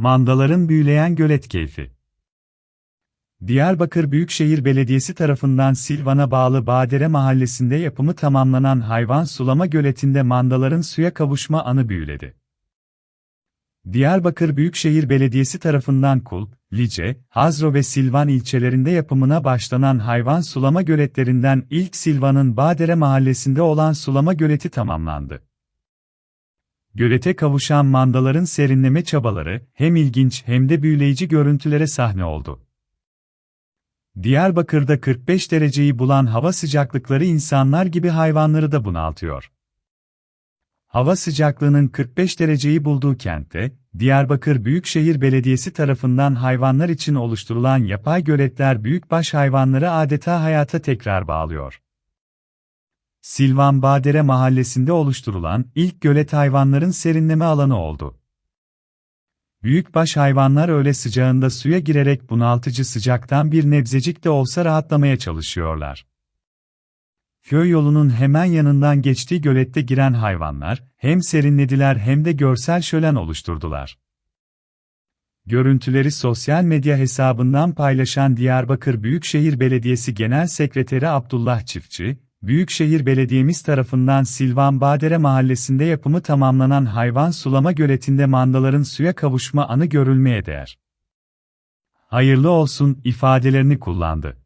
Mandaların büyüleyen gölet keyfi. Diyarbakır Büyükşehir Belediyesi tarafından Silvan'a bağlı Badere Mahallesi'nde yapımı tamamlanan hayvan sulama göletinde mandaların suya kavuşma anı büyüledi. Diyarbakır Büyükşehir Belediyesi tarafından Kulp, Lice, Hazro ve Silvan ilçelerinde yapımına başlanan hayvan sulama göletlerinden ilk Silvan'ın Badere Mahallesi'nde olan sulama göleti tamamlandı. Gölete kavuşan mandaların serinleme çabaları hem ilginç hem de büyüleyici görüntülere sahne oldu. Diyarbakır'da 45 dereceyi bulan hava sıcaklıkları insanlar gibi hayvanları da bunaltıyor. Hava sıcaklığının 45 dereceyi bulduğu kentte, Diyarbakır Büyükşehir Belediyesi tarafından hayvanlar için oluşturulan yapay göletler büyükbaş hayvanları adeta hayata tekrar bağlıyor. Silvan Badere mahallesinde oluşturulan ilk gölet hayvanların serinleme alanı oldu. Büyükbaş hayvanlar öğle sıcağında suya girerek bunaltıcı sıcaktan bir nebzecik de olsa rahatlamaya çalışıyorlar. Köy yolunun hemen yanından geçtiği gölette giren hayvanlar, hem serinlediler hem de görsel şölen oluşturdular. Görüntüleri sosyal medya hesabından paylaşan Diyarbakır Büyükşehir Belediyesi Genel Sekreteri Abdullah Çiftçi, Büyükşehir Belediyemiz tarafından Silvan Badere Mahallesi'nde yapımı tamamlanan hayvan sulama göletinde mandaların suya kavuşma anı görülmeye değer. Hayırlı olsun ifadelerini kullandı.